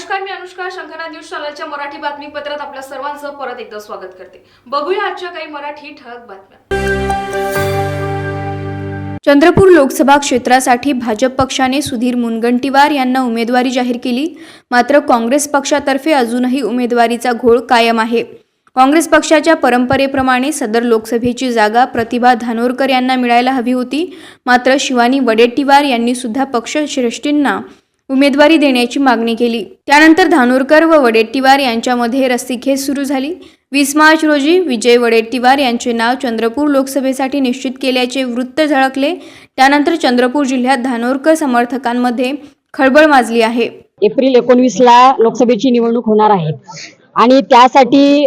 नमस्कार मी अनुष्का शंखना न्यूज चॅनलच्या मराठी बातमीपत्रात आपल्या सर्वांचं परत एकदा स्वागत करते. बघूया आजच्या काही मराठी ठळक बातम्या. चंद्रपूर लोकसभा क्षेत्रासाठी भाजप पक्षाने सुधीर मुनगंटीवार यांना उमेदवारी जाहीर केली. मात्र काँग्रेस पक्षातर्फे अजूनही उमेदवारीचा घोळ कायम आहे. काँग्रेस पक्षाच्या परंपरेप्रमाणे सदर लोकसभेची जागा प्रतिभा धानोरकर यांना मिळायला हवी होती. मात्र शिवानी वडेट्टीवार यांनी सुद्धा पक्षश्रेष्ठींना उमेदवारी देण्याची मागणी केली. त्यानंतर धानोरकर व वडेट्टीवार यांच्यामध्ये रस्सीखेच सुरू झाली. वीस मार्च रोजी विजय वडेट्टीवार यांचे नाव चंद्रपूर लोकसभेसाठी निश्चित केल्याचे वृत्त झळकले. त्यानंतर चंद्रपूर जिल्ह्यात धानोरकर समर्थकांमध्ये खळबळ माजली आहे. एप्रिल एकोणवीसला लोकसभेची निवडणूक होणार आहे. आणि त्यासाठी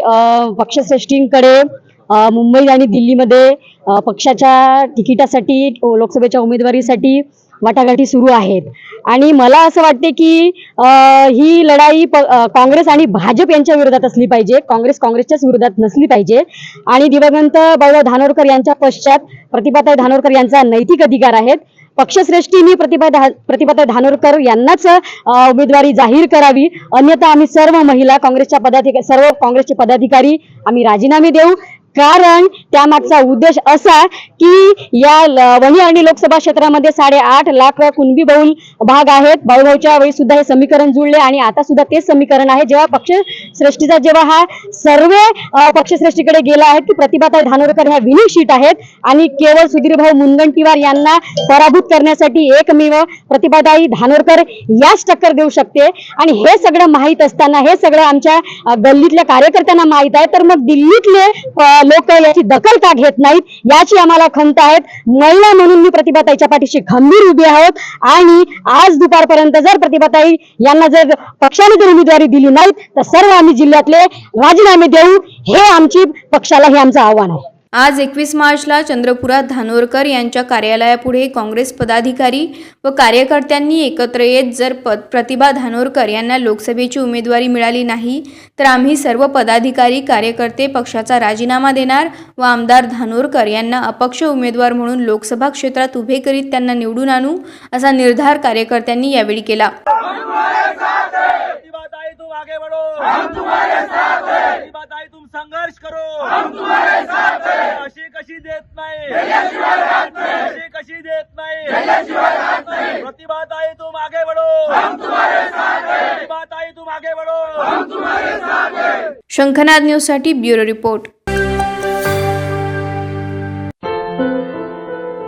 पक्षश्रेष्ठींकडे मुंबई आणि दिल्लीमध्ये पक्षाच्या तिकिटासाठी लोकसभेच्या उमेदवारीसाठी वाटाघाटी सुरू आहेत. आणि मला असं वाटते की ही लढाई प- काँग्रेस आणि भाजप यांच्या विरोधात असली पाहिजे. काँग्रेस काँग्रेसच्याच विरोधात नसली पाहिजे. आणि दिवंगत बाबा धानोरकर यांच्या पश्चात प्रतिभाताई धानोरकर यांचा नैतिक अधिकार आहेत. पक्षश्रेष्ठींनी प्रतिभा धा प्रतिभाताई धानोरकर यांनाच उमेदवारी जाहीर करावी. अन्यथा आम्ही सर्व महिला काँग्रेसच्या पदाधिकारी सर्व काँग्रेसचे पदाधिकारी आम्ही राजीनामे देऊ. कारण त्यामागचा उद्देश असा की या वही वणी आणि लोकसभा क्षेत्रामध्ये साडेआठ लाख कुणबी बहुल भाग आहेत. भाऊभाऊच्या वेळी सुद्धा हे समीकरण जुळले आणि आता सुद्धा तेच समीकरण आहे. जेव्हा पक्षश्रेष्ठीचा जेव्हा हा सर्वे पक्षश्रेष्ठीकडे गेला आहे की प्रतिभाताई धानोरकर ह्या विनिंग शीट आहेत आणि केवळ सुधीरभाऊ मुनगंटीवार यांना पराभूत करण्यासाठी एकमेव प्रतिभाताई धानोरकर याच टक्कर देऊ शकते. आणि हे सगळं माहीत असताना हे सगळं आमच्या गल्लीतल्या कार्यकर्त्यांना माहीत आहे. तर मग दिल्लीतले लोक याची दखल का घेत नाहीत याची आम्हाला खंत आहेत. महिला म्हणून मी प्रतिभाताईच्या पाठीशी खंबीर उभी आहोत. आणि आज दुपारपर्यंत जर प्रतिभाताई यांना जर पक्षाने जर उमेदवारी दिली नाही तर सर्व आम्ही जिल्ह्यातले राजीनामे देऊ. हे आमची पक्षाला हे आमचं आव्हान आहे. आज एकवीस मार्चला चंद्रपुरात धानोरकर यांच्या कार्यालयापुढे काँग्रेस पदाधिकारी व कार्यकर्त्यांनी एकत्र येत जर पद प्रतिभा धानोरकर यांना लोकसभेची उमेदवारी मिळाली नाही तर आम्ही सर्व पदाधिकारी कार्यकर्ते पक्षाचा राजीनामा देणार व आमदार धानोरकर यांना अपक्ष उमेदवार म्हणून लोकसभा क्षेत्रात उभे करीत त्यांना निवडून आणू असा निर्धार कार्यकर्त्यांनी यावेळी केला. संघर्ष करो। नाही प्रतिभाताई तुम आगे बढ़ो हम तुम्हारे साथ हैं प्रतिभाताई तुम आगे बढ़ो हम तुम्हारे साथ हैं शंखनाद न्यूजसाठी ब्युरो रिपोर्ट।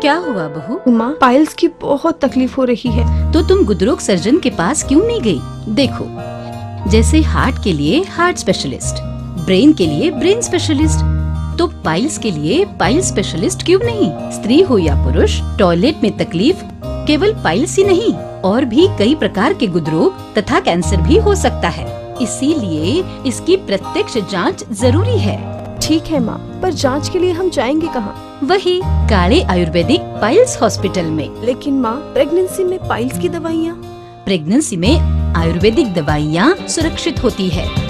क्या हुआ बहू? उमा पाइल्स की बहुत तकलीफ़ हो रही है। तो तुम गुदरोग सर्जन के पास क्यों नहीं गई? देखो जैसे हार्ट के लिए हार्ट स्पेशलिस्ट ब्रेन के लिए ब्रेन स्पेशलिस्ट तो पाइल्स के लिए पाइल स्पेशलिस्ट क्यों नहीं? स्त्री हो या पुरुष टॉयलेट में तकलीफ़ केवल पाइल्स ही नहीं और भी कई प्रकार के गुदरोग तथा कैंसर भी हो सकता है। इसीलिए इसकी प्रत्यक्ष जाँच ज़रूरी है। ठीक है माँ पर जाँच के लिए हम जाएँगे कहाँ? वही काले आयुर्वेदिक पाइल्स हॉस्पिटल में। लेकिन माँ प्रेगनेंसी में पाइल्स की दवाइयाँ? प्रेगनेंसी में आयुर्वेदिक दवाइयाँ सुरक्षित होती है।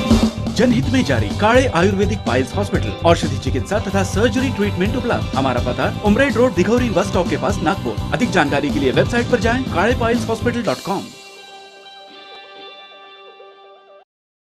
जनहित में जारी काले आयुर्वेदिक पाइल्स हॉस्पिटल, औषधि चिकित्सा तथा सर्जरी ट्रीटमेंट उपलब्ध। हमारा पता, Umred road, Dighori bus stop के पास नागपुर। अधिक जानकारी के लिए वेबसाइट आरोप जाए काले पाइल्स हॉस्पिटल डॉट कॉम